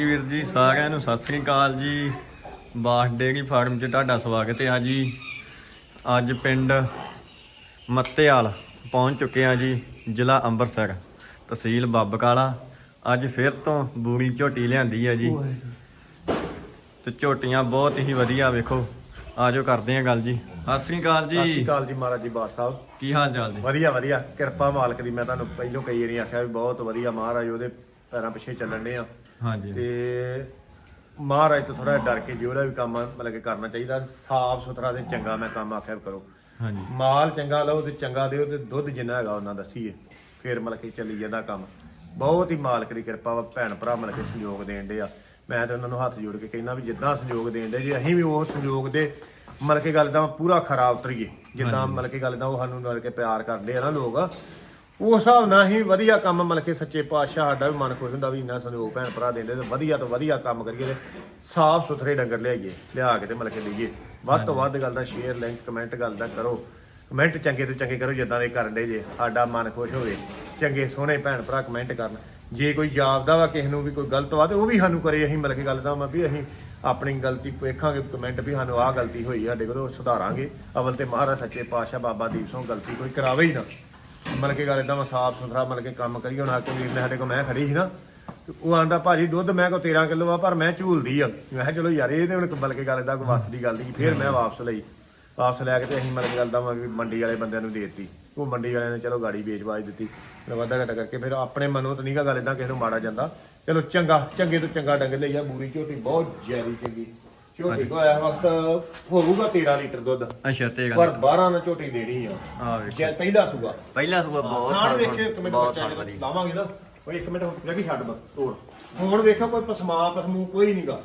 ਜੀ ਵੀਰ ਜੀ ਸਾਰਿਆਂ ਨੂੰ ਸਤਿ ਸ੍ਰੀ ਅਕਾਲ ਜੀ। ਬਾਸ ਡੇਅਰੀ ਫਾਰਮ 'ਚ ਤੁਹਾਡਾ ਸਵਾਗਤ ਹੈ ਜੀ। ਅੱਜ ਪਿੰਡ ਮੱਤੇਵਾਲ ਪਹੁੰਚ ਚੁੱਕੇ ਆ ਜੀ ਜ਼ਿਲ੍ਹਾ ਅੰਮ੍ਰਿਤਸਰ ਤਹਿਸੀਲ ਬੱਬਕਾਲਾ। ਅੱਜ ਫਿਰ ਤੋਂ ਬੂਰੀ ਝੋਟੀ ਲਿਆਂਦੀ ਹੈ ਜੀ। ਤੇ ਝੋਟੀਆਂ ਬਹੁਤ ਹੀ ਵਧੀਆ ਵੇਖੋ। ਆਜੋ ਕਰਦੇ ਆ ਗੱਲ ਜੀ। ਸਤਿ ਸ੍ਰੀ ਅਕਾਲ ਸਤਿ ਸ਼੍ਰੀ ਜੀ ਅਕਾਲ ਜੀ ਮਹਾਰਾਜ ਜੀ ਬਾਠ ਸਾਹਿਬ। ਕੀ ਹਾਲ ਚਾਲ ਜੀ? ਵਧੀਆ ਵਧੀਆ। ਕਿਰਪਾ ਮਾਲਕ ਦੀ ਮੈਂ ਤੁਹਾਨੂੰ ਪਹਿਲੋਂ ਕਈ ਵਾਰੀ ਆਖਿਆ ਵੀ ਬਹੁਤ ਵਧੀਆ ਮਹਾਰਾਜ ਉਹਦੇ ਪੈਰਾਂ ਪਿੱਛੇ ਚੱਲਣ ਦੇ ਆ। ਹਾਂਜੀ। ਤੇ ਮਹਾਰਾਜ ਤੋਂ ਥੋੜਾ ਡਰ ਕੇ ਜਿਹੜਾ ਵੀ ਕੰਮ ਆ, ਮਤਲਬ ਕਿ ਕਰਨਾ ਚਾਹੀਦਾ ਸਾਫ਼ ਸੁਥਰਾ ਤੇ ਚੰਗਾ ਮੈਂ ਕੰਮ ਆਖਿਆ ਵੀ ਕਰੋ। ਹਾਂਜੀ। ਮਾਲ ਚੰਗਾ ਲਓ ਤੇ ਚੰਗਾ ਦਿਓ ਤੇ ਦੁੱਧ ਜਿੰਨਾ ਹੈਗਾ ਉਹਨਾਂ ਦੱਸੀਏ। ਫੇਰ ਮਤਲਬ ਕਿ ਚੱਲੀ ਜਾਂਦਾ ਕੰਮ। ਬਹੁਤ ਹੀ ਮਾਲਕ ਦੀ ਕਿਰਪਾ ਵਾ ਭੈਣ ਭਰਾ ਮਤਲਬ ਕਿ ਸਹਿਯੋਗ ਦੇਣ ਦੇ ਆ। ਮੈਂ ਤੇ ਉਹਨਾਂ ਨੂੰ ਹੱਥ ਜੋੜ ਕੇ ਕਹਿੰਦਾ ਵੀ ਜਿੱਦਾਂ ਸਹਿਯੋਗ ਦੇਣ ਦੇ ਜੇ ਅਸੀਂ ਵੀ ਉਹ ਸਹਿਯੋਗ ਦੇ ਮਤਲਬ ਕਿ ਗੱਲ ਦਾ ਪੂਰਾ ਖਰਾਬ ਉਤਰੀਏ। ਜਿੱਦਾਂ ਮਤਲਬ ਕਿ ਗੱਲ ਦਾ ਉਹ ਸਾਨੂੰ ਮਤਲਬ ਕਿ ਪਿਆਰ ਕਰਦੇ ਆ ਨਾ ਲੋਕ। ਉਸ ਹਿਸਾਬ ਨਾਲ ਹੀ ਵਧੀਆ ਕੰਮ ਮਤਲਬ ਕਿ ਸੱਚੇ ਪਾਤਸ਼ਾਹ ਸਾਡਾ ਵੀ ਮਨ ਖੁਸ਼ ਹੁੰਦਾ ਵੀ ਇੰਨਾ ਸੰਯੋਗ ਭੈਣ ਭਰਾ ਦਿੰਦੇ ਤੇ ਵਧੀਆ ਤੋਂ ਵਧੀਆ ਕੰਮ ਕਰੀਏ ਤੇ ਸਾਫ਼ ਸੁਥਰੇ ਡੰਗਰ ਲਿਆਈਏ, ਲਿਆ ਕੇ ਤੇ ਮਤਲਬ ਕਿ ਲਈਏ। ਵੱਧ ਤੋਂ ਵੱਧ ਗੱਲ ਦਾ ਸ਼ੇਅਰ ਲਿੰਕ ਕਮੈਂਟ ਗੱਲ ਦਾ ਕਰੋ। ਕਮੈਂਟ ਚੰਗੇ ਤੋਂ ਚੰਗੇ ਕਰੋ, ਜਿੱਦਾਂ ਦੇ ਕਰਨ ਦੇ ਜੇ, ਸਾਡਾ ਮਨ ਖੁਸ਼ ਹੋਵੇ। ਚੰਗੇ ਸੋਹਣੇ ਭੈਣ ਭਰਾ ਕਮੈਂਟ ਕਰਨ। ਜੇ ਕੋਈ ਜਾਪਦਾ ਵਾ ਕਿਸੇ ਨੂੰ ਵੀ ਕੋਈ ਗਲਤ ਵਾ ਤੇ ਉਹ ਵੀ ਸਾਨੂੰ ਕਰੇ, ਅਸੀਂ ਮਤਲਬ ਕਿ ਗੱਲ ਦਾ ਮੈਂ ਵੀ ਅਸੀਂ ਆਪਣੀ ਗਲਤੀ ਵੇਖਾਂਗੇ ਕਮੈਂਟ ਵੀ ਸਾਨੂੰ ਆਹ ਗਲਤੀ ਹੋਈ ਸਾਡੇ ਕੋਲ, ਉਹ ਸੁਧਾਰਾਂਗੇ। ਅਵਲ ਤੇ ਮਹਾਰਾਜ ਸੱਚੇ ਪਾਤਸ਼ਾਹ ਬਾਬਾ ਦੀਪ ਸਿੰਘ ਗਲਤੀ ਕੋਈ ਕਰਾਵੇ ਹੀ ਨਾ। ਮਤਲਬ ਕਿ ਗੱਲ ਇਦਾਂ ਮੈਂ ਸਾਫ਼ ਸੁਥਰਾ ਮਤਲਬ ਕਿ ਕੰਮ ਕਰੀਏ। ਹੁਣ ਆ ਵੀਰ ਨੇ ਸਾਡੇ ਕੋਲ, ਮੈਂ ਖੜੀ ਸੀ ਨਾ, ਤੇ ਉਹ ਆਂਦਾ, ਭਾਜੀ, ਦੁੱਧ ਮੈਂ ਕੋ 13 ਕਿਲੋ ਆ, ਪਰ ਮੈਂ ਝੂਲਦੀ ਆ। ਮੈਂ ਕਿਹਾ, ਚਲੋ ਯਾਰ, ਇਹ ਤੇ ਹੁਣ ਬਲ ਕੇ ਗੱਲ ਇਦਾਂ ਕੋਈ ਵੱਸ ਦੀ ਗੱਲ ਨਹੀਂ। ਫਿਰ ਮੈਂ ਵਾਪਸ ਲਈ। ਵਾਪਸ ਲੈ ਕੇ ਤੇ ਅਸੀਂ ਮਤਲਬ ਕਿ ਗੱਲ ਦਾ ਵੀ ਮੰਡੀ ਵਾਲੇ ਬੰਦਿਆਂ ਨੂੰ ਦੇ ਦਿੱਤੀ। ਉਹ ਮੰਡੀ ਵਾਲਿਆਂ ਨੇ ਚਲੋ ਗਾੜੀ ਵੇਚ ਵਾਜ ਦਿੱਤੀ। ਫਿਰ ਵਾਧਾ ਘਟਾ ਕਰਕੇ ਫਿਰ ਆਪਣੇ ਮਨੋਂ ਤਾਂ ਨਹੀਂਗਾ ਗੱਲ ਇਦਾਂ ਕਿਸੇ ਨੂੰ ਮਾੜਾ ਜਾਂਦਾ। ਚਲੋ ਚੰਗਾ, ਚੰਗੇ ਤੋਂ ਚੰਗਾ ਡੰਗ ਲਈ ਆ, ਬੂਰੀ ਝੋਟੀ ਬਹੁਤ ਜ਼ਿਆਦੀ ਚੰਗੀ। ਝੋਟੀ ਕੋ ਆਇਆ ਵਕਤ ਹੋਊਗਾ 13 ਲੀਟਰ ਦੁੱਧ। ਅੱਛਾ ਤੇ ਪਰ ਗੱਲ 12 ਨਾਲ ਝੋਟੀ ਦੇਣੀ ਆ। ਆ ਵੇਖੋ। ਜੇ ਪਹਿਲਾ ਸੂਗਾ ਪਹਿਲਾ ਸੁਬਾ ਬਹੁਤ ਨਾਲ ਥਾਣ- ਵੇਖੇ ਇੱਕ ਮਿੰਟ ਬਹੁਤ ਬੱਚਾ ਥਾਣ ਜਦੋਂ ਵਧੀਆ। ਲਾਵਾਂਗੇ ਨਾ। ਉਹ ਇੱਕ ਮਿੰਟ ਲੱਗੀ ਛੱਡ ਦੋ ਤੋੜ ਹੁਣ ਵੇਖੋ ਕੋਈ ਪਸਮਾ ਪਸਮੂ ਕੋਈ ਨਹੀਂਗਾ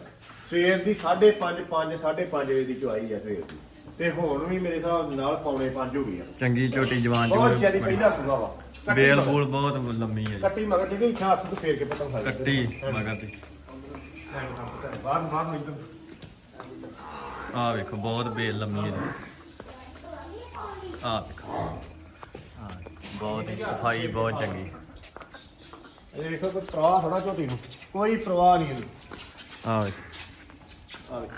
ਸਵੇਰ ਦੀ 5:30 5 5:30 ਵਜੇ ਦੀ ਚੁਆਈ ਆ ਸਵੇਰ ਦੀ। ਤੇ ਹੁਣ ਵੀ ਮੇਰੇ ਹਿਸਾਬ ਨਾਲ ਪੌਣੇ 5 ਹੋ ਗਈ ਆ। ਚੰਗੀ ਝੋਟੀ ਜਵਾਨ ਬਹੁਤ ਜਵਾਨ ਜ਼ਿਆਦਾ ਪਹਿਲਾ ਸੂਗਾ ਵਾ। ਬੇਲ ਬੂਲ ਬਹੁਤ ਲੰਮੀ ਹੈ ਕੱਟੀ ਮਗਰ ਡਿੱਗੀ ਇੱਛਾ ਹੱਥ ਤੋਂ ਫੇਰ ਕੇ ਪਤਾ ਫੜ ਕੱਟੀ ਮਗਰ ਦੀ ਬਾਹਰ ਬਾਹਰ ਨੂੰ ਇੱਧਰ। ਆ ਵੇਖੋ ਬਹੁਤ ਬੇਲ ਲੰਮੀ ਹੈ ਆ ਵੇਖੋ। ਆ ਬਹੁਤ ਹੀ ਸਫ਼ਾਈ ਬਹੁਤ ਚੰਗੀ। ਇਹ ਦੇਖੋ ਕੋਈ ਪ੍ਰਵਾਹ ਥੋੜਾ ਝੋਟੀ ਨੂੰ। ਕੋਈ ਪ੍ਰਵਾਹ ਨਹੀਂ ਇਹਨੂੰ ਆ ਵੇਖੋ। ਆ ਵੇਖ।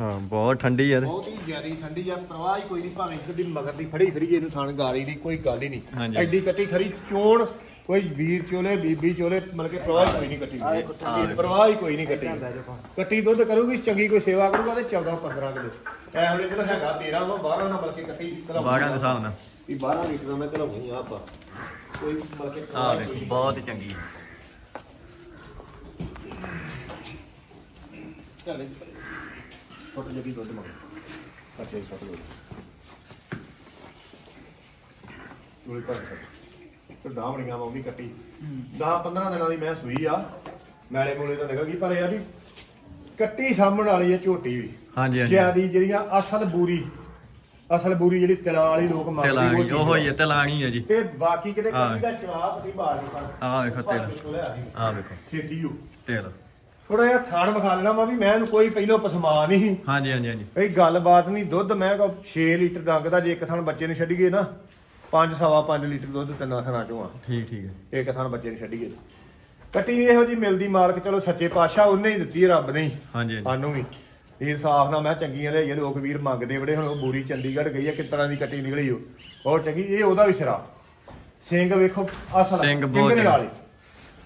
ਹਾਂ, ਬਹੁਤ ਠੰਡੀ ਤੇ। ਬਹੁਤ ਹੀ ਜ਼ਿਆਦੀ ਠੰਡੀ ਆ ਪ੍ਰਵਾਹ ਹੀ ਕੋਈ ਨਹੀਂ ਭਾਵੇਂ ਇੱਕ ਦੀ ਮਗਰ ਦੀ ਫੜੀ ਫੜੀ ਇਹਨੂੰ ਥਣ ਗਾਰੀ ਦੀ ਕੋਈ ਗੱਲ ਹੀ ਨਹੀਂ। ਹਾਂਜੀ। ਐਡੀ ਕੱਟੀ ਖਰੀ ਚੋਣ ਕੋਈ ਵੀਰ ਚੋਲੇ ਬੀਬੀ ਚੋਲੇ ਮਤਲਬ ਕਿ ਪ੍ਰਵਾਹ ਹੀ ਕੋਈ ਨਹੀਂ ਕੱਟੀ ਦੀ। ਪ੍ਰਵਾਹ ਹੀ ਕੋਈ ਨਹੀਂ ਕੱਟੀ ਕੱਟੀ ਦੁੱਧ ਕਰੂਗੀ ਚੰਗੀ ਕੋਈ ਸੇਵਾ ਕਰੂਗਾ ਤੇ 14 15 ਕਿਲੋ ਐ ਹੁਣੇ ਜਿਹੜਾ ਹੈਗਾ 13 ਉਹ 12 ਨਾਲ ਬਲਕਿ ਕੱਟੀ ਘਲਾਉਣੀ ਬਾਰਾਂ ਦੇ ਹਿਸਾਬ ਨਾਲ ਵੀ 12 ਲੀਟਰ ਦਾ ਮੈਂ ਘਲਾਉਣੀ ਆ ਆਪਾਂ ਕੋਈ ਆ ਪ੍ਰਵਾਹ ਵੇਖੋ ਕੋਈ ਨਹੀਂ। ਬਹੁਤ ਚੰਗੀ ਹੈ। ਚੱਲ ਜੀ। ਛੋਟੇ ਜਿਹੀ ਦੁੱਧ ਮੰਗ ਕੱਟੇ ਛੋਟੇ ਦੁੱਧ ਗੋਲੀ ਪਾ ਕੇ ਤੇ ਡਾਵਣੀਆਂ ਉਹ ਵੀ ਕੱਟੀ। 10 15 ਦਿਨਾਂ ਦੀ ਮੈਂ ਸੂਈ ਆ ਮੈਲੇ ਮੂਲੇ ਤਾਂ ਨਿਕਲ ਗਈ ਪਰ ਇਹ ਆ ਵੀ ਕੱਟੀ ਸਾਹਮਣ ਵਾਲੀ ਹੈ ਝੋਟੀ ਵੀ। ਹਾਂਜੀ ਹਾਂਜੀ। ਜਿਆਦੀ ਜਿਹੜੀਆਂ ਅਸਲ ਬੂਰੀ ਅਸਲ ਬੂਰੀ ਜਿਹੜੀ ਤਿਲਾਂ ਵਾਲੀ ਲੋਕ ਮੰਗਦੇ ਤਲਾਣੀ ਚੀਜ਼ ਉਹ ਹੀ। ਹੈ ਤਲਾਣੀ ਹੈ ਜੀ। ਤੇ ਬਾਕੀ ਕਿਤੇ ਹਾਂ। ਕੱਟੀ ਦਾ ਜਵਾਬ ਨਹੀਂ ਬਾਹਰ ਨਹੀਂ ਪਰ ਆ ਵੇਖੋ ਤੇਲ। ਤੇਲ ਆ ਵੇਖੋ। ਛੇਤੀ ਹੋ। ਤੇਲ। ਥੋੜਾ ਜਿਹਾ ਥਾਣ ਵਿਖਾ ਲੈਣਾ ਵਾ ਵੀ ਮੈਂ ਇਹਨੂੰ ਕੋਈ ਪਹਿਲੋਂ ਪਸਮਾ ਨਹੀਂ ਸੀ ਹਾਂਜੀ ਹਾਂਜੀ ਹਾਂਜੀ। ਇਹ ਗੱਲਬਾਤ ਨਹੀਂ ਦੁੱਧ ਮੈਂ ਕੋ 6 ਲੀਟਰ ਡੰਗ ਦਾ ਜੇ ਇੱਕ ਥਣ ਬੱਚੇ ਨੂੰ ਛੱਡੀਏ ਨਾ। 5 ਸਵਾ 5 ਲੀਟਰ ਦੁੱਧ ਤਿੰਨਾਂ ਥਣਾ ਚੋਂ ਆ। ਠੀਕ ਠੀਕ ਹੈ ਇੱਕ ਥਣ ਬੱਚੇ ਨੂੰ ਛੱਡੀਏ। ਕੱਟੀ ਇਹੋ ਜੀ ਮਿਲਦੀ ਮਾਲਕ ਚਲੋ ਸੱਚੇ ਪਾਤਸ਼ਾਹ ਉਹਨੇ ਹੀ ਦਿੱਤੀ ਹੈ ਰੱਬ ਨੇ ਹੀ। ਹਾਂਜੀ ਹਾਂਜੀ। ਸਾਨੂੰ ਵੀ। ਇਹ ਸਾਫ਼ ਨਾ ਮੈਂ ਚੰਗੀਆਂ ਲਿਆਈਏ ਲੋਕ ਵੀਰ ਮੰਗਦੇ ਬੜੇ ਹੁਣ ਉਹ ਬੂਰੀ ਚੰਡੀਗੜ੍ਹ ਗਈ ਹੈ ਕਿਸ ਤਰ੍ਹਾਂ ਦੀ ਕੱਟੀ ਨਿਕਲੀ ਉਹ। ਬਹੁਤ ਚੰਗੀ ਇਹ ਉਹਦਾ ਵੀ ਸਿਰਾ। ਸਿੰਘ ਵੇਖੋ ਅਸਲ ਸਿੰਘ ਬਹੁਤ ਕਿੰਗਰੇ ਚੰਗਾ। ਵਾਲੇ।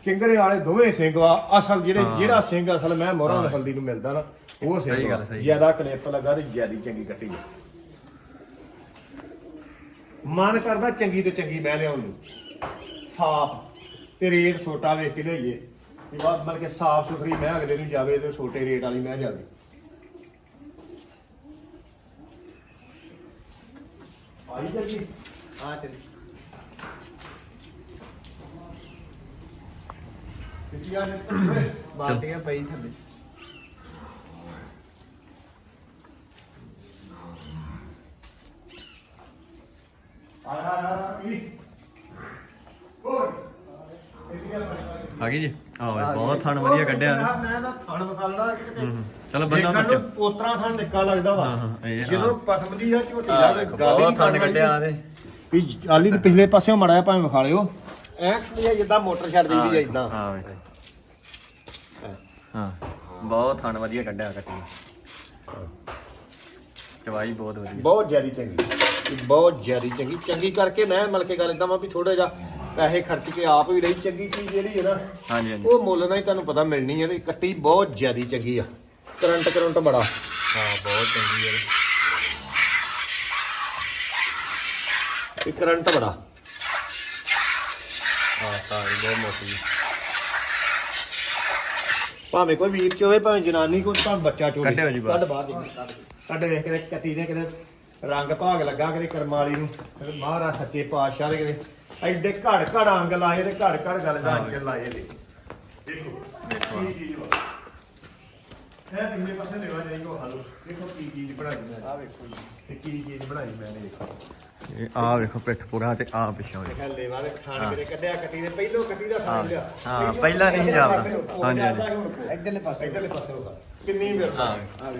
ਕਿੰਗਰੇ ਵਾਲੇ ਦੋਵੇਂ ਸਿੰਘ ਵਾ ਅਸਲ ਜਿਹੜੇ। ਜਿਹੜਾ ਸਿੰਘ ਅਸਲ ਮੈਂ ਮੋਹਰਾਂ ਨਸਲ ਦੀ ਨੂੰ ਮਿਲਦਾ ਨਾ ਉਹ ਸਹੀ ਸਿੰਘ ਗੱਲ। ਸਹੀ ਜ਼ਿਆਦਾ ਕਲਿੱਪ ਲੱਗਾ ਤੇ ਜ਼ਿਆਦੀ ਚੰਗੀ ਕੱਟੀ ਹੈ ਮਨ ਕਰਦਾ ਚੰਗੀ ਤੋਂ ਚੰਗੀ ਮੈਂ ਲਿਆਉਣ ਨੂੰ। ਸਾਫ਼ ਤੇ ਰੇਟ ਛੋਟਾ ਵੇਖ ਕੇ ਲਈਏ ਵੀ ਬਸ ਮਤਲਬ ਕਿ ਸਾਫ਼ ਸੁਥਰੀ ਮੈਂ ਅਗਲੇ ਨੂੰ ਜਾਵੇ ਤੇ ਛੋਟੇ ਰੇਟ ਵਾਲੀ ਮੈਂ ਜਾਵੇ। ਆਈ ਜਲਦੀ ਆ ਚਲੀ ਕਿੱਥੇ ਆ ਨੇ ਬਾਟੀਆਂ ਪਈ ਥੱਲੇ। ਆ ਗਈ ਜੀ? ਆ ਵੇ ਬਹੁਤ ਥਣ ਵਧੀਆ ਕੱਢਿਆ ਨੇ ਮੈਂ ਤਾਂ ਥਣ ਵਿਖਾਲਣਾ ਕਿਤੇ ਹੂੰ, ਹੂੰ। ਚਲੋ ਬੰਦਾ ਦੇਖਣ ਬੱਚਾ ਉਤਰਾ ਥਣ ਨਿੱਕਾ ਲੱਗਦਾ ਵਾ। ਹਾਂ, ਹਾਂ, ਇਹ ਆ। ਜਦੋਂ ਪਸਮ ਦੀ ਆ ਝੋਟੀ ਆ ਦਾ ਵੇਖੋ, ਗੱਲ ਬਹੁਤ ਥਣ ਕੱਢਿਆ ਨੇ ਵੀ ਆਲੀ ਦੇ ਪਿਛਲੇ ਪਾਸਿਓਂ ਮੜਾਇਆ ਭਾਵੇਂ ਵਿਖਾ ਲਿਓ। ਐ ਜਿੱਦਾਂ ਮੋਟਰ ਛੱਡ ਦਿੰਦੀ ਆ ਇਦਾਂ ਹਾਂ ਵੇ ਹਾਂ ਬਹੁਤ ਥਣ ਵਧੀਆ ਕੱਢਿਆ ਕੱਟੀ। ਚਵਾਈ ਬਹੁਤ ਵਧੀਆ। ਬਹੁਤ ਜ਼ਿਆਦੀ ਚੰਗੀ। ਇਹ ਬਹੁਤ ਜ਼ਿਆਦੀ ਚੰਗੀ ਚੰਗੀ ਕਰਕੇ ਮੈਂ ਮਤਲਬ ਕੇ ਗੱਲ ਇਦਾਂ ਵਾ ਵੀ ਥੋੜਾ ਜਿਹਾ ਪੈਸੇ ਖਰਚ ਕੇ ਆਪ ਵੀ ਲਈ ਚੰਗੀ ਚੀਜ਼ ਜਿਹੜੀ ਹੈ ਨਾ ਹਾਂਜੀ ਹਾਂਜੀ। ਉਹ ਮੁੱਲ ਨਾਲ ਹੀ ਤੁਹਾਨੂੰ ਪਤਾ ਮਿਲਣੀ ਹੈ ਤੇ ਕੱਟੀ ਬਹੁਤ ਜ਼ਿਆਦੀ ਚੰਗੀ ਆ। ਕਰੰਟ ਕਰੰਟ ਬੜਾ। ਹਾਂ ਬਹੁਤ ਚੰਗੀ ਹੈ ਇਹ ਕਰੰਟ ਬੜਾ। ਹਾਂ ਸਾਰੀ ਬਹੁਤ ਮੋਟੀ ਭਾਵੇਂ ਕੋਈ ਵੀਰ ਚ ਹੋਵੇ ਭਾਵੇਂ ਜਨਾਨੀ ਕੋਈ ਭਾਵੇਂ ਬੱਚਾ ਜੀ ਬਾਹਰ। ਕੱਢ ਬਾਹਰ। ਕੱਢ ਵੇਖ ਕੇ ਨੇ ਕਿਤੇ ਰੰਗ ਭਾਗ ਲੱਗਾ ਕਿਤੇ ਕਰਮ ਵਾਲੀ ਨੂੰ ਮਹਾਰਾਜ ਸੱਚੇ ਪਾਤਸ਼ਾਹ ਦੇ ਕਿਤੇ ਐਡੇ ਘੜ ਘੜ ਅੰਗ ਲਾਏ ਤੇ ਘੜ ਘੜ ਗੱਲ ਦਾ ਅੰਚਲ ਲਾਏ ਦੇ ਦੇਖੋ ਦੇਖੋ। ਕੀ ਚੀਜ਼ ਵਾ ਹੈ ਕਿੰਨੇ ਪਾਸੇ ਦੇਵਾ ਜਾਈਓ ਹਾਲੋ। ਦੇਖੋ ਕੀ ਚੀਜ਼ ਬਣਾਈ ਮੈਂ। ਆ ਵੇਖੋ ਜੀ। ਤੇ ਕੀ ਚੀਜ਼ ਬਣਾਈ ਮੈਂ ਨੇ ਦੇਖੋ। ਇਹ ਆ ਵੇਖੋ ਪਿੱਠ ਪੂਰਾ ਤੇ ਆ ਪਿੱਛਾ ਹੋਇਆ ਦੇਖਾ ਲੇਵਾ ਦੇ ਹਾਂ। ਖਾਣ ਕਿਤੇ ਕੱਢਿਆ ਕੱਟੀ ਦੇ ਪਹਿਲੋਂ ਕੱਟੀ ਦਾ ਹਾਂ। ਖਾਣ ਲਿਆ। ਹਾਂ, ਪਹਿਲਾਂ ਨਹੀਂ ਜਾਂਦਾ। ਹਾਂਜੀ, ਹਾਂਜੀ। ਇਧਰਲੇ ਪਾਸੇ ਇਧਰਲੇ ਪਾਸੇ। ਹੋਗਾ ਕਿੰਨੀ ਵਿਰਲ ਹਾਂ,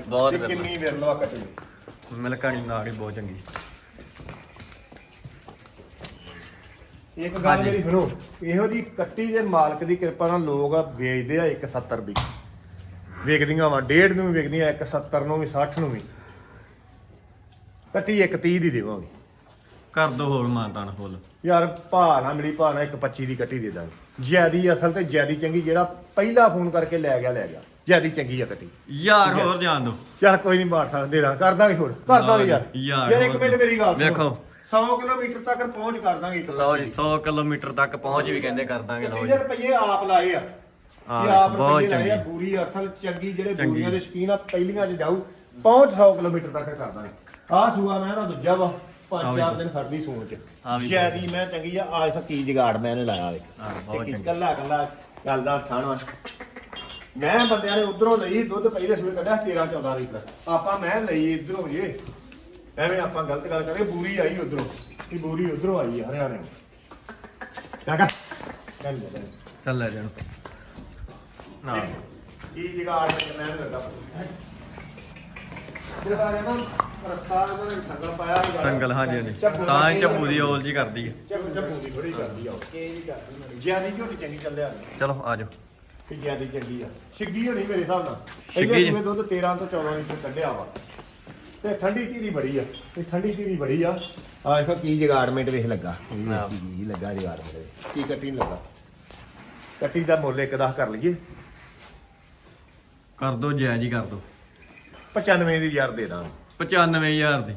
ਬਹੁਤ। ਕਿੰਨੀ ਕੱਟੀ। ਮਿਲਕਾਣੀ ਨਾੜੀ ਬਹੁਤ ਚੰਗੀ। ਇੱਕ ਗੱਲ। ਮੇਰੀ ਸੁਣੋ। ਇਹੋ ਜੀ ਕੱਟੀ ਦੇ ਮਾਲਕ ਦੀ ਕਿਰਪਾ ਨਾਲ ਲੋਕ ਆ ਵੇਚਦੇ ਆ 170 ਦੀ ਵੇਚਦੀਆਂ ਵਾ ਡੇਢ ਨੂੰ ਵੀ ਵੇਚਦੀਆਂ 170 ਨੂੰ ਵੀ 60 ਨੂੰ ਵੀ। ਕੱਟੀ 130 ਦੀ ਦੇਵਾਂਗੇ। ਕਰ ਦੋ ਹੋਰ ਮਾਨਤਾਨ ਫੁੱਲ। ਯਾਰ ਭਾਅ ਨਾ ਮਿਲੀ ਭਾਅ ਨਾ 125 ਦੀ ਕੱਟੀ ਦੇ ਦਾਂਗੇ। ਜਿਆਦੀ ਅਸਲ ਤੇ ਜਿਆਦੀ ਚੰਗੀ ਜਿਹੜਾ ਪਹਿਲਾ ਫੋਨ ਕਰਕੇ ਲੈ ਗਿਆ ਲੈ ਗਿਆ। ਜਿਆਦੀ ਚੰਗੀ ਆ ਕੱਟੀ। ਯਾਰ ਹੋਰ ਜਾਣ ਦੋ ਯਾਰ ਕੋਈ ਨਹੀਂ ਮਾਰ ਸਕਦੇ ਦੇ ਕਰ ਦਾਂਗੇ ਹੋਰ। ਕਰ ਦਾਂਗੇ ਯਾਰ। ਯਾਰ, ਇੱਕ ਮਿੰਟ ਮੇਰੀ ਗੱਲ। ਵੇਖੋ। 100 ਕਿਲੋਮੀਟਰ ਤੱਕ ਪਹੁੰਚ ਕਰ ਦਾਂਗੇ ਲਓ ਜੀ 100 ਕਿਲੋਮੀਟਰ ਤੱਕ ਪਹੁੰਚ ਵੀ ਕਹਿੰਦੇ ਕਰ ਦਾਂਗੇ ਲਓ 30 ਜੀ ਰੁਪਏ ਆਪ ਲਾਏ ਆ? ਹਾਂ, ਇਹ ਆਪ ਬਹੁਤ ਰੁਪਏ ਲਾਏ ਆ ਚੰਗੀ। ਪੂਰੀ ਅਸਲ ਚੰਗੀ ਜਿਹੜੇ ਚੰਗੀ। ਬੂਰੀਆਂ ਦੇ ਸ਼ਕੀਨ ਆ ਪਹਿਲੀਆਂ 'ਚ ਜਾਊ ਪਹੁੰਚ 100 ਕਿਲੋਮੀਟਰ ਤੱਕ ਕਰ ਦਾਂਗੇ ਆ ਸੂਆ ਮੈਂ ਨਾ ਦੂਜਾ ਵਾ ਆਹ ਪੰਜ ਵੀ ਚਾਰ ਬਹੁਤ। ਦਿਨ ਖੜਦੀ ਸੂਣ ਚ। ਆਹ ਵੀ ਸ਼ਾਇਦੀ ਮੈਂ ਚੰਗੀ ਆ ਆਜ ਤੱਕ ਕੀ ਜਗਾੜ ਮੈਂ ਇਹਨੇ ਲਾਇਆ ਵੇ। ਹਾਂ, ਬਹੁਤ ਚੰਗੀ। ਕੱਲਾ ਕੱਲਾ ਗੱਲ ਦਾ ਠਾਣਾ ਮੈਂ ਬੰਦਿਆਂ ਨੇ ਉਧਰੋਂ ਲਈ ਦੁੱਧ ਪਹਿਲੇ ਸੂਏ ਕੱਢਿਆ 13 14 ਲੀਟਰ। ਆਪਾਂ ਮੈਂ ਲਈ ਇਧਰੋਂ ਜੇ। ਐਵੇਂ ਆਪਾਂ ਗਲਤ ਗੱਲ ਕਰੇ ਬੂਰੀ ਆਈ ਉਧਰੋਂ। ਬੂਰੀ ਉਧਰੋਂ ਆਈ ਆ ਹਰਿਆਣੇ ਕਾਕਾ ਦੇ ਚੱਲ ਲੈ ਜਾਣ। ਨਾ ਕੀ ਜਗਾੜ ਮੈਂ ਕਰਨਾ ਨਹੀਂ ਲੱਗਾ ਜਿਹੜਾ ਆ ਇਹਨਾਂ ਨੇ ਸੰਗਲ ਪਾਇਆ ਸੀ ਗਾੜਾ। ਸੰਗਲ ਹਾਂਜੀ ਹਾਂਜੀ। ਤਾਂ ਹੀ ਦੀ ਝੱਪੂ ਦੀ ਔਲ ਜੀ ਕਰਦੀ ਹੈ ਝੱਪੂ ਝੱਪੂ ਦੀ ਥੋੜੀ ਕਰਦੀ ਆ ਉਹ। ਜਿਆਦੀ ਝੋਟੀ ਚੰਗੀ ਚੱਲਿਆ। ਚਲੋ ਆ ਜਾਓ। ਕਿ ਜਿਆਦੀ ਚੰਗੀ ਆ। ਛਿੱਗੀ ਹੋਣੀ ਮੇਰੇ ਹਿਸਾਬ ਨਾਲ। ਛਿੱਗੀ ਜੀ। ਸੂਏ ਦੁੱਧ 13 ਤੋਂ 14 ਲੀਟਰ ਕੱਢਿਆ ਵਾ। ਤੇ ਠੰਡੀ ਧੀਰੀ ਬੜੀ ਆ। ਤੇ ਠੰਡੀ ਧੀਰੀ ਬੜੀ ਆ। ਆ ਦੇਖੋ ਕੀ ਜਗਾੜਮੈਂਟ ਵੇਖ ਲੱਗਾ। ਹਾਂ। ਕੀ ਲੱਗਾ ਜਗਾੜਮੈਂਟ ਕੀ ਕੱਟੀ ਨੀ ਲੱਗਾ? ਕੱਟੀ ਦਾ ਮੁੱਲ ਇੱਕ ਦਸ ਕਰ ਲਈਏ। ਕਰ ਦੋ ਜਾਇਜ਼ ਹੀ ਕਰ ਦੋ। 95 ਦੀ ਯਾਰ ਦੇ ਦਾਂਗੇ। 95000 ਦੀ।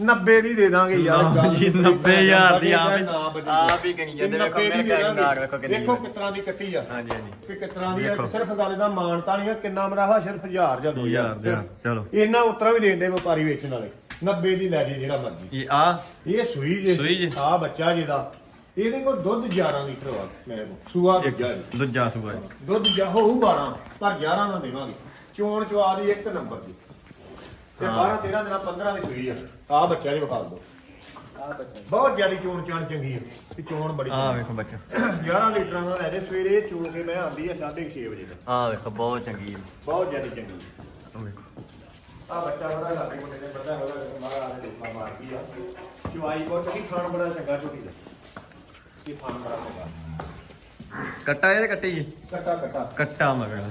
90 ਦੀ ਦੇ ਦਾਂਗੇ ਯਾਰ ਲਓ ਗੱਲ। ਜੀ, ਕੋਈ 90,000 ਦੀ ਆਪ ਹੀ- ਨਾ ਵੱਜੀ। ਆਪ ਹੀ ਗਿਣੀ ਜਾਂਦੇ, ਵੇਖੋ, 90 ਦੀ ਮੇਰੇ ਦੇ ਵੇਖੋ ਕਿੰਨੀ ਦੇਖੋ। ਕਿਸ ਤਰ੍ਹਾਂ ਦੀ ਕੱਟੀ ਆ। ਹਾਂਜੀ ਹਾਂਜੀ। ਕਿ ਕਿਸ ਤਰ੍ਹਾਂ ਦੀ ਆ ਵੇਖੋ। ਸਿਰਫ ਗੱਲ ਦਾ ਮਾਨਤਾ ਨਹੀਂ ਆ ਕਿੰਨਾ ਮਰਾਹਾ ਸਿਰਫ 1000 ਜਾਂ 2000 ਹਜ਼ਾਰ ਦੇ, ਚਲੋ। ਇਹਨਾਂ ਉਤਰਾ ਵੀ ਦੇਂਦੇ ਵਪਾਰੀ ਵੇਚਣ ਵਾਲੇ। 90 ਦੀ ਲੈ ਜੇ ਜਿਹੜਾ ਮਰਜ਼ੀ। ਇਹ ਆ? ਇਹ ਸੂਈ ਜੇ। ਸੂਈ ਜੇ। ਆ ਬੱਚਾ ਜਿਹਦਾ। ਇਹਦੇ ਕੋਲ ਦੁੱਧ 11 ਲੀਟਰ ਵਾ ਕੋਲ ਸੂਆ ਦੂਜਾ ਜੀ। ਦੂਜਾ ਸੂਆ ਜੀ। ਦੁੱਧ ਜਾ ਹੋਊ 12 ਪਰ 11 ਨਾ ਦੇਵਾਂਗੇ। ਚੋਣ ਚਵਾ ਦੀ ਇੱਕ ਨੰਬਰ ਦੀ। ਤੇ ਹਾਂ। 12 13 ਦਿਨਾਂ 15 ਦੀ ਸੂਈ ਆ। ਆ ਬੱਚਾ ਜੀ ਵਿਖਾ ਦੋ ਬਹੁਤ ਜ਼ਿਆਦਾ ਚੋਣ ਚਾਣ ਚੰਗੀ ਆ। ਤੇ ਚੋਣ ਬੜੀ ਆ। ਵੇਖੋ ਬੱਚਾ 11 ਲੀਟਰਾਂ ਦਾ ਲੈ ਜੇ ਸਵੇਰੇ ਚੋ ਕੇ ਮੈਂ ਆਂਦੀ ਆ 6:30 ਵਜੇ ਤੱਕ। ਆ ਵੇਖੋ ਬਹੁਤ ਚੰਗੀ ਹੈ ਬਹੁਤ ਜ਼ਿਆਦਾ ਚੰਗੀ ਵੇਖੋ। ਆ ਬੱਚਾ ਬੜਾ ਲਾਗੇ ਮੁੰਡੇ ਨੇ ਪਤਾ ਹੋਗਾ ਮਾਰਾ ਆ ਦੇ ਲੋਕਾਂ ਮਾਰਦੀ ਆ। ਚੁਆਈ ਬਹੁਤ ਚੰਗੀ ਖਾਣ ਬੜਾ ਚੰਗਾ ਝੋਟੀ ਦਾ। ਬੜਾ ਕੱਟਾ ਇਹਦੇ ਕੱਟੀ ਜੀ ਕੱਟਾ ਕੱਟਾ। ਕੱਟਾ ਮਗਰ।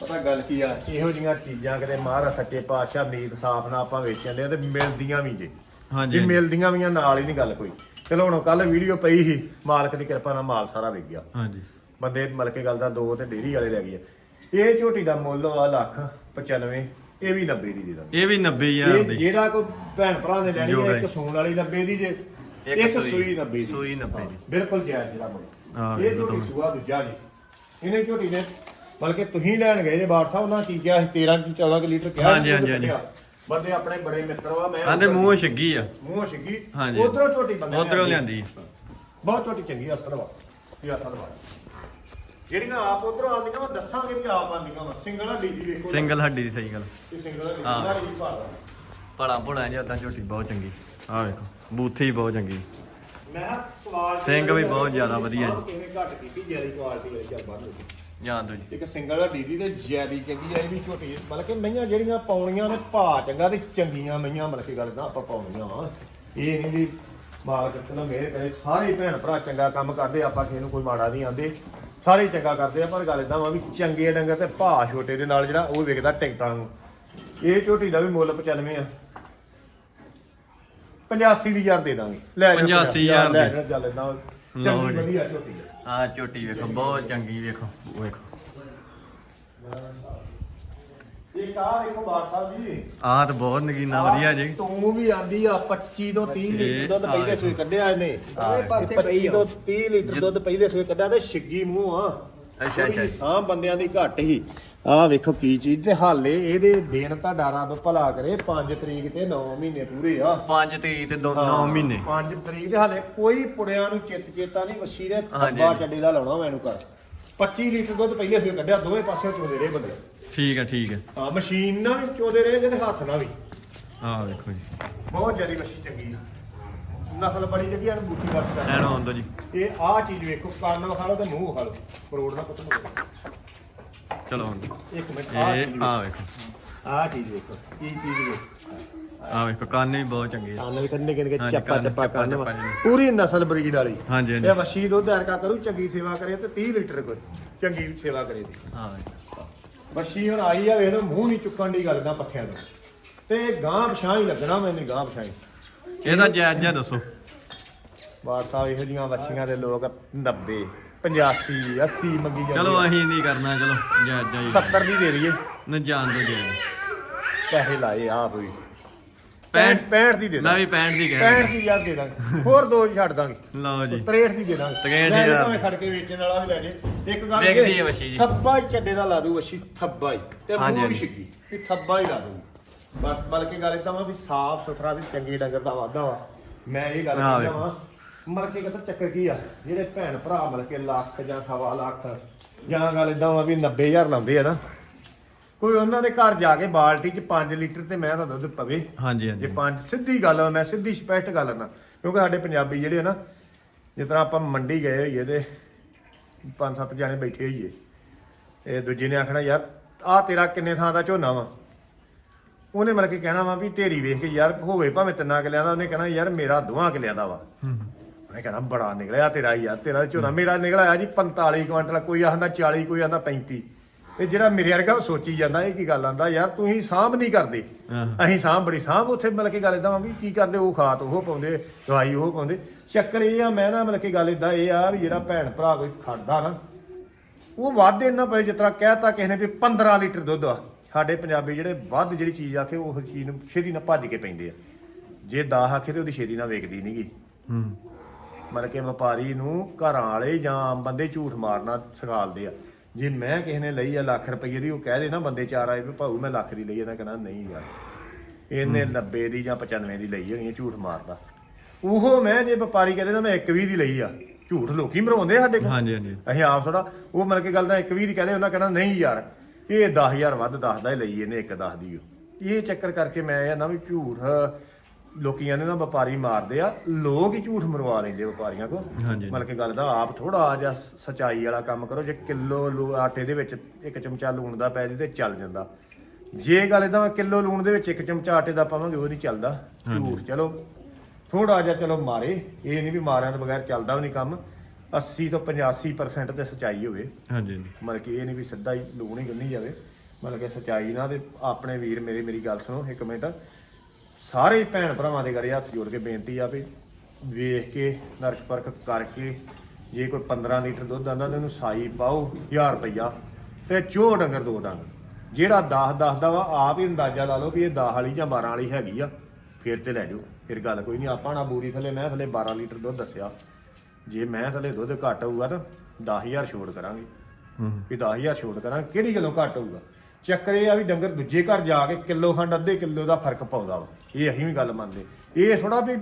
ਪਤਾ ਗੱਲ ਕੀ ਆ? ਇਹੋ ਜੀਆਂ ਚੀਜ਼ਾਂ ਕਿਤੇ ਮਹਾਰਾਜ ਸੱਚੇ ਪਾਤਸ਼ਾਹ ਮੀਤ ਸਾਫ਼ ਨਾਲ ਆਪਾਂ ਵੇਚਣ ਦੇ ਤੇ ਮਿਲਦੀਆਂ ਵੀ ਜੇ। ਹਾਂਜੀ ਜੇ। ਮਿਲਦੀਆਂ ਵੀ ਆ, ਨਾਲ ਹੀ ਨਹੀਂ ਗੱਲ ਕੋਈ। ਚਲੋ ਹੁਣ ਕੱਲ ਵੀਡੀਓ ਪਈ ਸੀ ਮਾਲਕ ਦੀ ਕਿਰਪਾ ਨਾਲ ਮਾਲ ਸਾਰਾ ਵਿਕ ਗਿਆ। ਹਾਂਜੀ। ਬੰਦੇ ਮਲ ਕੇ ਗੱਲ ਦਾ ਦੋ ਤੇ ਡੇਰੀ ਵਾਲੇ ਲੈ ਗਏ ਇਹ ਝੋਟੀ ਦਾ ਮੁੱਲ ਆ ਲੱਖ 95 ਇਹ ਵੀ 90 ਦੀ ਦੇ ਦਾਂਗੇ ਇਹ ਵੀ 90000 ਇਹ ਦੀ। ਜਿਹੜਾ ਕੋਈ ਭੈਣ ਭਰਾ ਨੇ ਲੈਣੀ ਹੈ। ਇੱਕ ਸੂਣ ਵਾਲੀ 90 ਦੀ ਜੇ। ਇੱਕ ਸੂਈ 90 ਦੀ। ਸੂਈ 90 ਦੀ। ਬਿਲਕੁਲ ਜਾਇਜ਼ ਜਿਹੜਾ ਮੁੱਲ ਇਹ। ਝੋਟੀ ਸੂਆ ਦੂਜਾ ਜੀ। ਇਹਨੇ ਝੋਟੀ ਨੇ ਬਲਕਿ ਤੁਸੀਂ ਲੈਣ ਗਏ ਜੇ ਬਾੜ ਸਾਹਿਬ ਉਹਨਾਂ ਚੀਜ਼ਾਂ 13 ਕਿ 14 ਕਿ ਲੀਟਰ ਕਿਹਾ ਹਾਂਜੀ, ਹਾਂਜੀ, ਹਾਂਜੀ। ਬੰਦੇ ਆਪਣੇ ਬੜੇ ਮਿੱਤਰ ਵਾ ਮੈਂ ਆਂਦੇ ਮੂੰਹ ਛਿੱਗੀ ਆ। ਮੂੰਹ ਛਿੱਗੀ। ਉਧਰੋਂ ਝੋਟੀ ਬੰਦੇ ਉਧਰੋਂ ਲਿਆਂਦੀ। ਬਹੁਤ ਛੋਟੀ ਚੰਗੀ ਅਸਲ ਵਾ। ਇਹ ਅਸਲ ਵਾ। ਜਿਹੜੀਆਂ ਆਪ ਉਧਰੋਂ ਆਉਂਦੀਆਂ ਉਹ ਦੱਸਾਂਗੇ ਵੀ ਆਪ ਆਉਂਦੀਆਂ ਵਾ। ਸਿੰਗਲ ਹੱਡੀ ਦੀ ਵੇਖੋ। ਸਿੰਗਲ ਹੱਡੀ ਦੀ ਸਹੀ ਗੱਲ। ਇਹ ਸਿੰਗਲ ਹੱਡੀ। ਦਾ ਭਾਅ ਭਲਾ ਭੁਲਾ ਜਿਹਾ ਤਾਂ ਝੋਟੀ ਬਹੁਤ ਚੰਗੀ। ਆ ਵੇਖੋ। ਬੂਥੀ ਬਹੁਤ ਚੰਗੀ। ਮੈਂ ਕਿਹਾ ਸਿੰਘ ਵੀ ਬਹੁਤ ਜ਼ਿਆਦਾ ਵਧੀਆ ਜੀ। ਕਿਵੇਂ ਘੱਟ ਕੀਤੀ ਜਿਆਦੀ ਕੁਆਲਿਟੀ ਵਾਲੀ ਚੱਲ ਬਾਹਰ ਜਾਣ ਦੋ ਜੀ। ਇੱਕ ਸਿੰਗਲ ਹੱਡੀ ਦੀ ਤੇ ਜਿਆਦੀ ਚੰਗੀ ਆ ਇਹ ਵੀ ਝੋਟੀ ਮਤਲਬ ਕਿ ਮਈਆਂ ਜਿਹੜੀਆਂ ਪਾਉਣੀਆਂ ਨੇ ਭਾ ਚੰਗਾ ਤੇ ਚੰਗੀਆਂ ਮਈਆਂ ਮਤਲਬ ਕਿ ਗੱਲ ਨਾ ਆਪਾਂ ਪਾਉਣੀਆਂ ਵਾ। ਇਹ ਨਹੀਂ ਵੀ ਮਾਲਕ ਚਲੋ ਮੇਰੇ ਕਰੇ। ਸਾਰੇ ਭੈਣ ਭਰਾ ਚੰਗਾ ਕੰਮ ਕਰਦੇ ਆਪਾਂ ਕਿਸੇ ਨੂੰ ਕੋਈ ਮਾੜਾ ਨਹੀਂ ਆਂਦੇ। ਸਾਰੇ ਹੀ ਚੰਗਾ ਕਰਦੇ ਆ ਪਰ ਗੱਲ ਇਦਾਂ ਵਾ ਵੀ ਚੰਗੇ ਡੰਗਰ ਤੇ ਭਾ ਛੋਟੇ ਦੇ ਨਾਲ ਜਿਹੜਾ ਉਹ ਵਿਕਦਾ ਟਿਕਟਾਂ ਨੂੰ। ਇਹ ਝੋਟੀ ਦਾ ਵੀ ਮੁੱਲ 95 ਆ। 85 ਦੀ ਦਾਂਗੇ। ਲੈ ਜਾਓ 85,000 ਲੈ। ਜਾਓ, ਚੱਲ ਇਦਾਂ ਚੰਗੀ। ਵਧੀਆ ਝੋਟੀ ਆ। ਝੋਟੀ ਵੇਖੋ ਬਹੁਤ ਚੰਗੀ ਵੇਖੋ ਵੇਖੋ। ਇਹ ਆ ਦੇਖੋ ਬਾਤ ਸਾਹਿਬ ਜੀ। ਆ ਤਾਂ ਬਹੁਤ ਨਗੀਨਾ ਵਧੀਆ ਜੀ। ਤੂੰ ਵੀ ਆਂਦੀ ਆ 25 ਤੋਂ 30 ਲੀਟਰ ਦੁੱਧ ਪਹਿਲੇ ਸੂਏ ਕੱਢਿਆ ਇਹਨੇ। ਦੋਵੇਂ ਪਾਸੇ 25 ਪਈ ਆ। ਤੋਂ 30 ਲੀਟਰ ਦੁੱਧ ਪਹਿਲੇ ਸੂਏ ਕੱਢਿਆ ਤੇ ਛਿੱਗੀ ਮੂੰਹ ਆ। ਅੱਛਾ, ਅੱਛਾ। ਸਾਹ ਬੰਦਿਆਂ ਦੀ ਘੱਟ ਹੀ। ਆ ਵੇਖੋ ਕੀ ਚੀਜ਼ ਤੇ ਹਾਲੇ ਇਹਦੇ ਦਿਨ ਤੁਹਾਡਾ ਰੱਬ ਭਲਾ ਕਰੇ 5 ਤਰੀਕ ਤੇ 9 ਮਹੀਨੇ ਪੂਰੇ ਆ। 5 ਤਰੀਕ ਤੇ 9 ਮਹੀਨੇ। 5 ਤਰੀਕ ਦੇ ਹਾਲੇ ਕੋਈ ਪੁੜਿਆਂ ਨੂੰ ਚਿੱਤ ਚੇਤਾ ਨਹੀਂ ਵਸ਼ੀ ਨੇ ਹਾਂਜੀ, ਥੱਬਾ। ਚੱਡੇ ਦਾ ਲਾਉਣਾ ਮੈਨੂੰ ਕਰ 25 ਲੀਟਰ ਦੁੱਧ ਪਹਿਲੇ ਸੂਏ ਕੱਢਿਆ ਦੋਵੇਂ ਪਾਸੇ ਚੋਦੇ ਰਹੇ ਬੰਦੇ। ਠੀਕ ਹੈ ਠੀਕ ਹੈ ਹਾਂ ਮਸ਼ੀਨ ਨਾਲ ਵੀ ਚੋਦੇ ਰਹੇ ਜਿਹਦੇ ਹੱਥ ਨਾਲ ਵੀ। ਆ ਵੇਖੋ ਜੀ। ਬਹੁਤ ਜ਼ਿਆਦਾ ਮੱਛੀ ਚੰਗੀ ਆ। ਨਸਲ ਬੜੀ ਚੰਗੀ ਆ ਇਹਨੂੰ ਬੂਟੀ ਵਰਤ ਕਰ ਐਨ ਆਉਂਦਾ ਜੀ। ਇਹ ਆਹ ਚੀਜ਼ ਵੇਖੋ ਕੰਨ ਵਿਖਾ ਲਓ ਤੇ ਮੂੰਹ ਵਿਖਾ ਲਓ ਕਰੋੜ ਨਾ ਕੁੱਤ ਚਲੋ ਹੁਣ। ਇੱਕ ਮਿੰਟ ਆਹ ਇਹ ਆ ਵੇਖੋ। ਆਹ ਚੀਜ਼ ਵੇਖੋ ਕੀ ਚੀਜ਼ ਵੇਖੋ। ਆ ਵੇਖੋ ਕੰਨ ਵੀ ਬਹੁਤ ਚੰਗੇ ਆ। ਕੰਨ ਵੀ ਕੰਨੇ ਕਿੰਨੇ ਚੱਪਾ ਚੱਪਾ ਕੰਨ ਜੀ। ਪੂਰੀ ਨਸਲ ਬਰੀਡ ਵਾਲੀ। ਹਾਂਜੀ ਇਹ ਵਸ਼ੀ ਦੁੱਧ ਐਰਕਾ ਕਰੂ ਚੰਗੀ ਸੇਵਾ ਕਰੇ ਤੇ 30 ਲੀਟਰ ਕੋਈ ਚੰਗੀ ਸੇਵਾ ਕਰੇ ਦੀ। ਆ ਵੇਖੋ। ਵਸ਼ੀ ਹੁਣ ਆਈ ਆ ਵੇਖ ਲਓ ਮੂੰਹ ਨਹੀਂ ਚੁੱਕਣ ਦੀ ਗੱਲ ਦਾ ਪੱਠਿਆਂ ਤੋਂ। ਤੇ ਗਾਂ ਪਛਾਂ ਹੀ ਲੱਗਣਾ ਮੈਨੇ ਗਾਂ ਪਛਾਂ ਹੀ। ਇਹਦਾ ਜਾਇਜ਼ ਜਿਹਾ ਦੱਸੋ। ਵਾਰਤਾ ਇਹੋ ਜੀਆਂ ਵਸ਼ੀਆਂ ਦੇ ਲੋਕ 90 85 80 ਮੰਗੀ ਜਾਂਦੇ ਚਲੋ। ਅਸੀਂ ਨਹੀਂ ਕਰਨਾ ਚਲੋ ਜਾਇਜ਼ ਜਾਈ 70 ਦੀ ਦੇ ਦਈਏ। ਨਾ ਜਾਣ ਦੋ ਜਾਇਜ਼ ਪੈਸੇ ਲਾਏ ਆਪ ਵੀ। ਪੈਂਹਠ- 65 ਦੀ ਦੇ ਮੈਂ ਦਾਂਗੇ। ਵੀ 65 ਦੀ 65 ਕਹਿ ਦੀ ਯਾਰ ਦੇ ਦਾਂਗੇ। ਹੋਰ ਦੋ ਛੱਡ ਦਾਂਗੇ। ਲਓ ਜੀ। 63 ਦੀ ਦੇ ਦਾਂਗੇ। 63 ਲੈ ਹਜ਼ਾਰ। ਭਾਵੇਂ ਖੜ ਕੇ ਵੇਚਣ ਵਾਲਾ ਵੀ ਲੈ ਜੇ। ਇੱਕ ਗੱਲ ਵੇਖਦੀ ਇਹ, ਹੈ ਵੱਛੀ ਜੀ। ਥੱਬਾ ਹੀ ਚੱਡੇ ਦਾ ਲਾ ਦੂ ਵਸ਼ੀ ਥੱਬਾ ਹੀ। ਤੇ ਹਾਂਜੀ, ਮੂੰਹ ਵੀ ਹਾਂਜੀ। ਵੀ ਥੱਬਾ ਹੀ ਲਾ ਦੂ ਬਸ ਬਲਕਿ ਗੱਲ ਇਦਾਂ ਵਾ ਵੀ ਸਾਫ਼ ਸੁਥਰਾ ਤੇ ਚੰਗੇ ਡੰਗਰ ਦਾ ਵਾਧਾ ਵਾ। ਮੈਂ ਇਹ ਗੱਲ ਹਾਂ, ਕਹਿੰਦਾ ਵਾ ਮਤਲਬ ਕਿ ਕਹਿੰਦਾ ਚੱਕਰ ਕੀ ਆ ਜਿਹੜੇ ਭੈਣ ਭਰਾ ਮਤਲਬ ਕਿ ਲੱਖ ਜਾਂ ਸਵਾ ਲੱਖ ਜਾਂ ਗੱਲ ਇਦਾਂ ਵਾ ਵੀ 90000 ਲਾਉਂਦੇ ਆ ਨਾ ਕੋਈ ਉਹਨਾਂ ਦੇ ਘਰ ਜਾ ਕੇ ਬਾਲਟੀ 'ਚ 5 ਲੀਟਰ ਤੇ ਮੈਂ ਤਾਂ ਦੁੱਧ ਪਵੇ। ਹਾਂਜੀ ਜੇ ਹਾਂਜੀ ਪੰਜ ਸਿੱਧੀ ਗੱਲ ਆ ਮੈਂ ਸਿੱਧੀ ਸਪਸ਼ਟ ਗੱਲ ਨਾ ਕਿਉਂਕਿ ਸਾਡੇ ਪੰਜਾਬੀ ਜਿਹੜੇ ਆ ਨਾ ਜਿਸ ਤਰ੍ਹਾਂ ਆਪਾਂ ਮੰਡੀ ਗਏ ਹੋਈਏ ਤੇ ਪੰਜ ਸੱਤ ਜਾਣੇ ਬੈਠੇ ਹੋਈਏ ਇਹ ਦੂਜੇ ਨੇ ਆਖਣਾ ਯਾਰ ਆ ਤੇਰਾ ਕਿੰਨੇ ਥਾਂ ਦਾ ਝੋਨਾ ਵਾ? ਉਹਨੇ ਮਤਲਬ ਕਿ ਕਹਿਣਾ ਵਾ ਵੀ ਢੇਰੀ ਵੇਖ ਕੇ ਯਾਰ ਹੋਵੇ ਭਾਵੇਂ ਤਿੰਨਾਂ ਕਿਲਿਆਂ ਦਾ ਉਹਨੇ ਕਹਿਣਾ ਯਾਰ ਮੇਰਾ ਦੋਹਾਂ ਕਿਲਿਆਂ ਦਾ ਵਾ। ਉਹਨੇ ਕਹਿਣਾ ਬੜਾ ਨਿਕਲਿਆ ਤੇਰਾ ਯਾਰ ਤੇਰਾ ਝੋਨਾ। ਮੇਰਾ ਨਿਕਲਿਆ ਜੀ 45 ਕੁਇੰਟਲ ਕੋਈ ਆਂਦਾ 40 ਕੋਈ ਆਂਦਾ 35 ਇਹ ਜਿਹੜਾ ਮੇਰੇ ਵਰਗਾ ਉਹ ਸੋਚੀ ਜਾਂਦਾ ਇਹ ਕੀ ਗੱਲ ਆਂਦਾ ਯਾਰ ਤੁਸੀਂ ਸਾਂਭ ਨਹੀਂ ਕਰਦੇ। ਅਸੀਂ ਸਾਂਭ ਬੜੀ ਸਾਂਭ ਉੱਥੇ ਮਤਲਬ ਕਿ ਗੱਲ ਇਦਾਂ ਵਾ ਕੀ ਕਰਦੇ ਉਹ ਖਾਤ ਉਹ ਪਾਉਂਦੇ ਦਵਾਈ ਉਹ ਪਾਉਂਦੇ। ਚੱਕਰ ਇਹ ਆ ਮੈਂ ਨਾ ਮਤਲਬ ਕਿ ਗੱਲ ਇਦਾਂ ਇਹ ਆ ਵੀ ਜਿਹੜਾ ਭੈਣ ਭਰਾ ਕੋਈ ਖੜਦਾ ਨਾ ਉਹ ਵੱਧ ਇੰਨਾ ਪਏ ਜਿਸ ਤਰ੍ਹਾਂ ਕਹਿਤਾ ਕਿਸੇ ਨੇ ਵੀ 15 ਲੀਟਰ ਦੁੱਧ ਆ। ਸਾਡੇ ਪੰਜਾਬੀ ਜਿਹੜੇ ਵੱਧ ਜਿਹੜੀ ਚੀਜ਼ ਆਖੇ ਉਹ ਚੀਜ਼ ਨੂੰ ਛੇਤੀ ਨਾਲ ਭੱਜ ਕੇ ਪੈਂਦੇ ਆ। ਜੇ 10 ਆਖੇ ਤੇ ਉਹਦੀ ਛੇਤੀ ਨਾਲ ਵੇਖਦੀ ਨਹੀਂਗੀ ਹੂੰ। ਮਤਲਬ ਕਿ ਵਪਾਰੀ ਨੂੰ ਘਰਾਂ ਵਾਲੇ ਜਾਂ ਆਮ ਬੰਦੇ ਝੂਠ ਮਾਰਨਾ ਸਿਖਾਲਦੇ ਆ। ਜੇ ਮੈਂ ਕਿਸੇ ਨੇ ਲਈ ਆ ਲੱਖ ਰੁਪਏ ਦੀ ਉਹ ਕਹਿ ਦੇ ਨਾ ਬੰਦੇ ਚਾਰ ਆਏ ਵੀ ਭਾਊ ਮੈਂ ਲੱਖ ਦੀ ਲਈ ਇਹਨਾਂ ਕਹਿਣਾ ਨਹੀਂ ਯਾਰ। ਇਹਨੇ 90 ਦੀ ਜਾਂ 95 ਦੀ ਲਈ ਹੋਣੀ ਹੈ ਝੂਠ ਮਾਰਦਾ। ਉਹ ਮੈਂ ਜੇ ਵਪਾਰੀ ਕਹਿੰਦੇ ਨਾ ਮੈਂ 120 ਦੀ ਲਈ ਆ। ਝੂਠ ਲੋਕੀ ਮਰਾਉਂਦੇ ਸਾਡੇ ਕੋਲ। ਹਾਂਜੀ ਹਾਂਜੀ। ਅਸੀਂ ਆਪ ਥੋੜਾ ਉਹ ਮਤਲਬ ਕਿ ਗੱਲ ਦਾ 120 ਦੀ ਕਹਦੇ ਉਹਨਾਂ ਕਹਿਣਾ ਨਹੀਂ ਯਾਰ। ਇਹ 10000 ਵੱਧ ਦੱਸਦਾ ਹੀ ਲਈ ਇਹਨੇ ਇੱਕ ਦੱਸ ਦੀ। ਓ। ਇਹ ਚੱਕਰ ਕਰਕੇ ਮੈਂ ਇਹ ਨਾ ਵੀ ਝੂਠ ਲੋਕੀਆਂ ਨੇ ਨਾ ਵਪਾਰੀ ਮਾਰਦੇ ਆ ਲੋਕ ਹੀ ਝੂਠ ਮਰਵਾ ਲੈਂਦੇ ਵਪਾਰੀਆਂ ਕੋ ਹਾਂਜੀ। ਮਤਲਬ ਕਿ ਗੱਲ ਦਾ ਆਪ ਥੋੜਾ ਜਿਹਾ ਸਚਾਈ ਵਾਲਾ ਕੰਮ ਕਰੋ ਜੇ ਕਿਲੋ ਲੂ- ਆਟੇ ਦੇ ਵਿੱਚ ਇੱਕ ਚਮਚਾ ਲੂਣ ਦਾ ਪੈ ਜੇ ਤੇ ਚੱਲ ਜਾਂਦਾ। ਜੇ ਗੱਲ ਇਦਾਂ ਕਿਲੋ ਲੂਣ ਦੇ ਵਿੱਚ ਇੱਕ ਚਮਚਾ ਆਟੇ ਦਾ ਪਾਵਾਂਗੇ ਉਹ ਨਹੀਂ ਚੱਲਦਾ ਝੂਠ। ਚਲੋ ਥੋੜਾ ਜਿਹਾ ਚਲੋ ਮਾਰੇ ਇਹ ਨਹੀਂ ਵੀ ਮਾਰਿਆਂ ਤੋਂ ਬਗੈਰ ਚੱਲਦਾ ਵੀ ਨਹੀਂ ਕੰਮ 80 ਤੋਂ 85% ਤੇ ਸਚਾਈ ਹੋਵੇ। ਹਾਂਜੀ ਹਾਂਜੀ। ਮਤਲਬ ਕਿ ਇਹ ਨਹੀਂ ਵੀ ਸਿੱਧਾ ਹੀ ਲੂਣ ਹੀ ਗੁੰਨੀ ਜਾਵੇ। ਮਤਲਬ ਕਿ ਸਚਾਈ ਨਾਲ ਤੇ ਆਪਣੇ ਵੀਰ ਮੇਰੇ ਮੇਰੀ ਗੱਲ ਸੁਣੋ ਇੱਕ ਮਿੰਟ। ਸਾਰੇ ਭੈਣ ਭਰਾਵਾਂ ਦੇ ਘਰੇ ਹੱਥ ਜੋੜ ਕੇ ਬੇਨਤੀ ਆ ਵੀ ਵੇਖ ਕੇ ਨਰਕ ਪਰਖ ਕਰਕੇ ਜੇ ਕੋਈ 15 ਲੀਟਰ ਦੁੱਧ ਆਂਦਾ ਤੇ ਉਹਨੂੰ ਸਾਈ ਪਾਓ 1000 ਰੁਪਈਆ। ਤੇ ਚੋ ਡੰਗਰ ਦੋ ਡੰਗ। ਜਿਹੜਾ 10 10 ਦਾ ਵਾ ਆਪ ਹੀ ਅੰਦਾਜ਼ਾ ਲਾ ਲਓ ਵੀ ਇਹ 10 ਵਾਲੀ ਜਾਂ 12 ਵਾਲੀ ਹੈਗੀ ਆ। ਫਿਰ ਤੇ ਲੈ ਜਾਓ। ਫਿਰ ਗੱਲ ਕੋਈ ਨਹੀਂ ਆਪਾਂ ਨਾ ਬੂਰੀ ਥੱਲੇ ਮੈਂ ਥੱਲੇ 12 ਲੀਟਰ ਦੁੱਧ ਦੱਸਿਆ। ਜੇ ਮੈਂ ਥੱਲੇ ਦੁੱਧ ਘੱਟ ਹੋਊਗਾ ਤਾਂ 10000 ਛੋੜ ਕਰਾਂਗੇ। ਹੂੰ। ਵੀ 10000 ਛੋਟ ਕਰਾਂ ਕਿਹੜੀ ਗੱਲੋਂ ਘੱਟ ਹੋਊਗਾ? ਚੱਕਰ ਇਹ ਆ ਵੀ ਡੰਗਰ ਦੂਜੇ ਘਰ ਜਾ ਕੇ ਕਿਲੋ ਖੰਡ, ਅੱਧੇ ਕਿਲੋ ਦਾ ਫ਼ਰਕ ਪਾਉਂਦਾ ਵਾ। ਇਹ ਅਸੀਂ ਵੀ ਗੱਲ ਮੰਨਦੇ। ਇਹ ਥੋੜਾ ਵੀ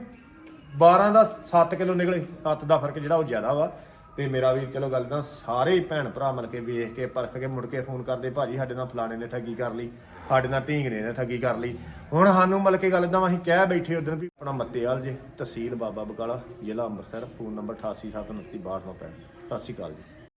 12 ਦਾ 7 ਕਿਲੋ ਨਿਕਲੇ 7 ਦਾ ਫ਼ਰਕ ਜਿਹੜਾ ਉਹ ਜ਼ਿਆਦਾ ਵਾ। ਤੇ ਮੇਰਾ ਵੀ ਚਲੋ ਗੱਲ ਤਾਂ ਸਾਰੇ ਭੈਣ ਭਰਾ ਮਿਲ ਕੇ ਵੇਖ ਕੇ, ਪਰਖ ਕੇ ਮੁੜ ਕੇ ਫੋਨ ਕਰਦੇ, ਭਾਜੀ ਸਾਡੇ ਨਾਲ ਫਲਾਣੇ ਨੇ ਠੱਗੀ ਕਰ ਲਈ, ਸਾਡੇ ਨਾਲ ਢੀਂਗਰੇ ਨੇ ਠੱਗੀ ਕਰ ਲਈ। ਹੁਣ ਸਾਨੂੰ ਮਿਲ ਕੇ ਗੱਲ ਤਾਂ ਅਸੀਂ ਕਹਿ ਬੈਠੇ ਉਦੋਂ ਵੀ ਆਪਣਾ ਮੱਤੇਵਾਲ ਜੇ, ਤਹਿਸੀਲ ਬਾਬਾ ਬਕਾਲਾ, ਜ਼ਿਲ੍ਹਾ ਅੰਮ੍ਰਿਤਸਰ, ਫੋਨ ਨੰਬਰ 8879326295 ਸਤਿ ਸ਼੍ਰੀ ਅਕਾਲ ਜੀ।